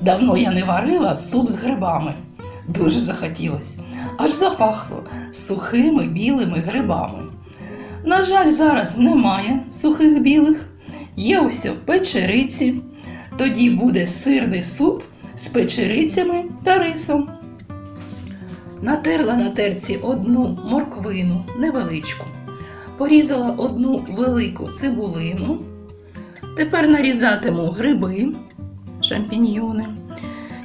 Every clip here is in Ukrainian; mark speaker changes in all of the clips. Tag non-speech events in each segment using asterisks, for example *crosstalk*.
Speaker 1: Давно я не варила суп з грибами. Дуже захотілось. Аж запахло сухими білими грибами. На жаль, зараз немає сухих білих, є ось печериці. Тоді буде сирний суп з печерицями та рисом. Натерла на терці одну морквину невеличку, порізала одну велику цибулину. Тепер нарізатиму гриби, шампіньйони.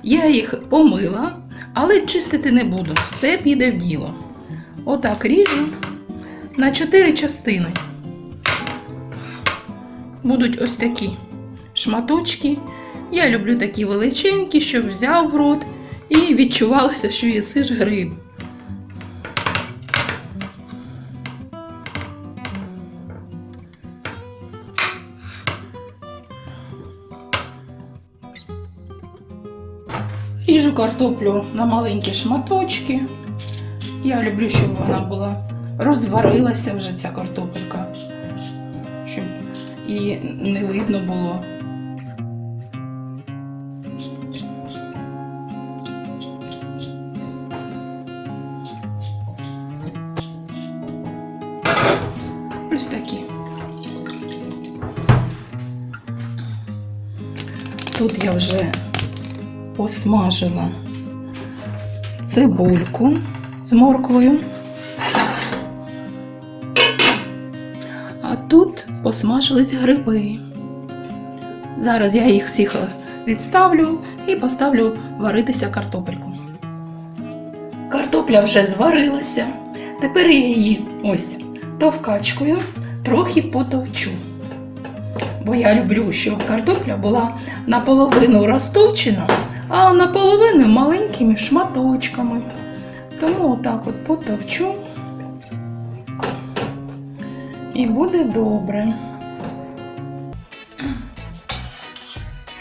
Speaker 1: Я їх помила, але чистити не буду. Все піде в діло. Отак ріжу на чотири частини. Будуть ось такі шматочки. Я люблю такі величенькі, щоб взяв в рот і відчувалося, що їсиш гриб. Ріжу картоплю на маленькі шматочки. Я люблю, щоб вона була розварилася вже ця картопелька, щоб її не видно було. Ось такі. Тут я вже посмажила цибульку з морквою. А тут посмажились гриби. Зараз я їх всіх відставлю і поставлю варитися картопельку. Картопля вже зварилася. Тепер я її ось товкачкою трохи потовчу. Бо я люблю, щоб картопля була наполовину розтовчена, а наполовину маленькими шматочками. Тому отак от потовчу і буде добре.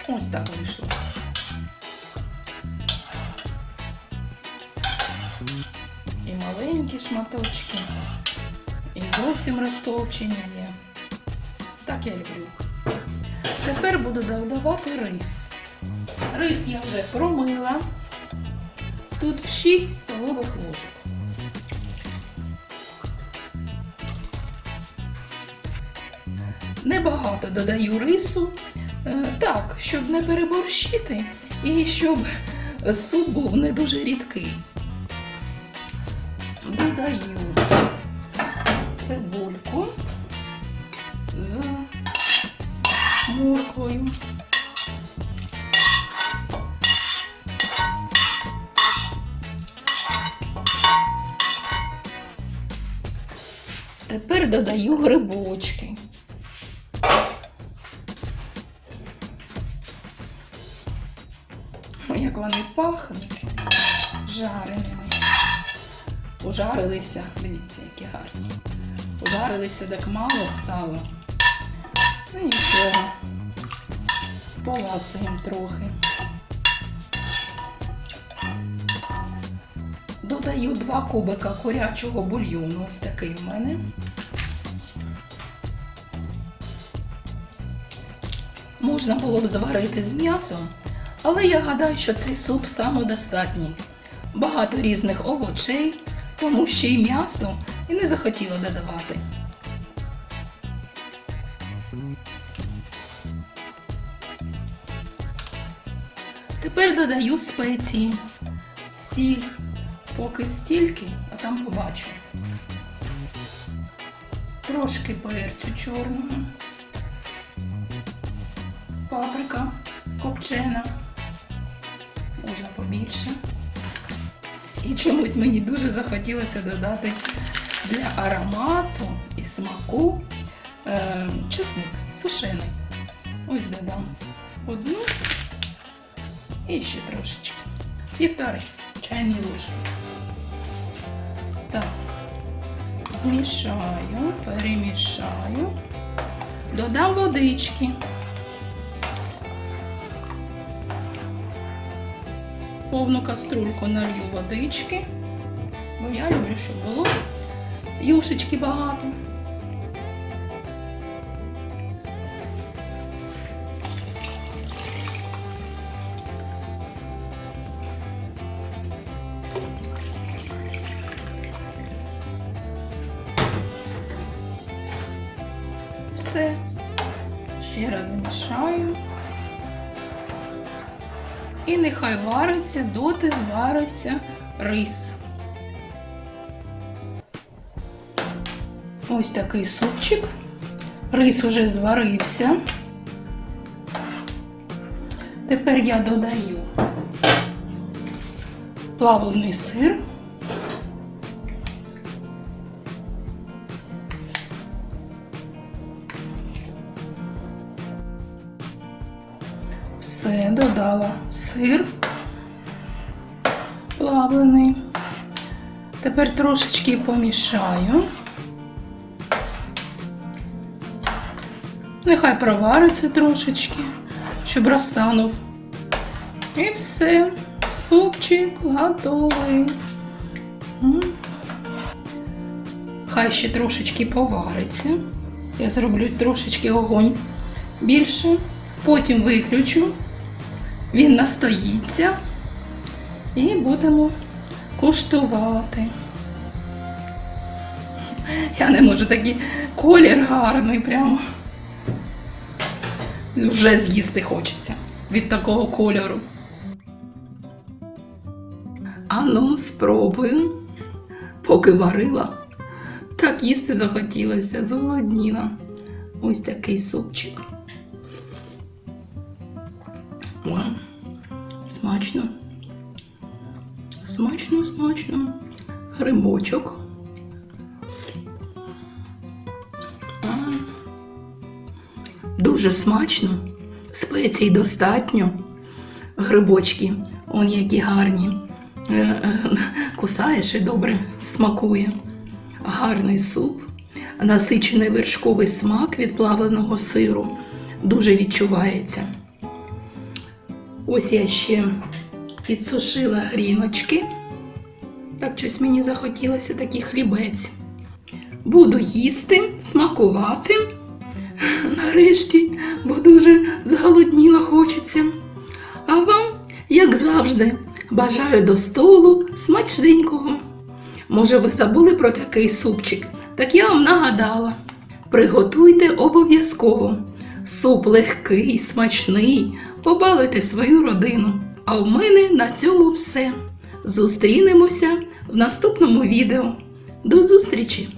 Speaker 1: Ось так вийшло. І маленькі шматочки, і зовсім розтовчення є. Так я люблю. Тепер буду додавати рис. Рис я вже промила. Тут 6 столових ложок. Небагато додаю рису, е, так, щоб не переборщити і щоб суп був не дуже рідкий. Додаю цибульку з морквою. Тепер додаю грибочки. Ой, як вони пахнуть жареними. Пожарилися, дивіться, які гарні. Пожарилися так мало стало. Ну нічого. Поласуємо трохи. Додаю два кубика курячого бульйону. Ось такий в мене. Можна було б зварити з м'ясом, але я гадаю, що цей суп самодостатній. Багато різних овочей, тому ще й м'ясо і не захотіла додавати. Тепер додаю спеції, сіль, поки стільки, а там побачу. Трошки перцю чорного, паприка копчена, можна побільше. І чомусь мені дуже захотілося додати для аромату і смаку е, чесник сушений. Ось додам одну і ще трошечки. Півтори чайні ложки. Змішаю, перемішаю, додам водички. Повну каструльку налью водички, бо я люблю, щоб було юшечки багато. Все. Ще раз змішаю. І нехай вариться, доти звариться рис. Ось такий супчик. Рис уже зварився. Тепер я додаю плавлений сир. Все, додала сир плавлений. Тепер трошечки помішаю. Нехай провариться трошечки, щоб розтанув. І все, супчик готовий. Хай ще трошечки повариться. Я зроблю трошечки огонь більше. Потім виключу, він настоїться і будемо куштувати. Я не можу такий колір гарний прямо. Вже з'їсти хочеться від такого кольору. Ану, спробую. Поки варила, так їсти захотілося, зголодніла. Ось такий супчик. Ой, смачно. Смачно, смачно. Грибочок. Дуже смачно. Спецій достатньо. Грибочки, он які гарні. Е, е, Кусаєш і добре смакує. Гарний суп, насичений вершковий смак від плавленого сиру. Дуже відчувається. Ось я ще підсушила гріночки. Так щось мені захотілося такий хлібець. Буду їсти, смакувати. *laughs* Нарешті, бо дуже зголодніла хочеться. А вам, як завжди, бажаю до столу смачненького. Може, ви забули про такий супчик? Так я вам нагадала. Приготуйте обов'язково. Суп легкий, смачний, побалуйте свою родину. А в мене на цьому все. Зустрінемося в наступному відео. До зустрічі!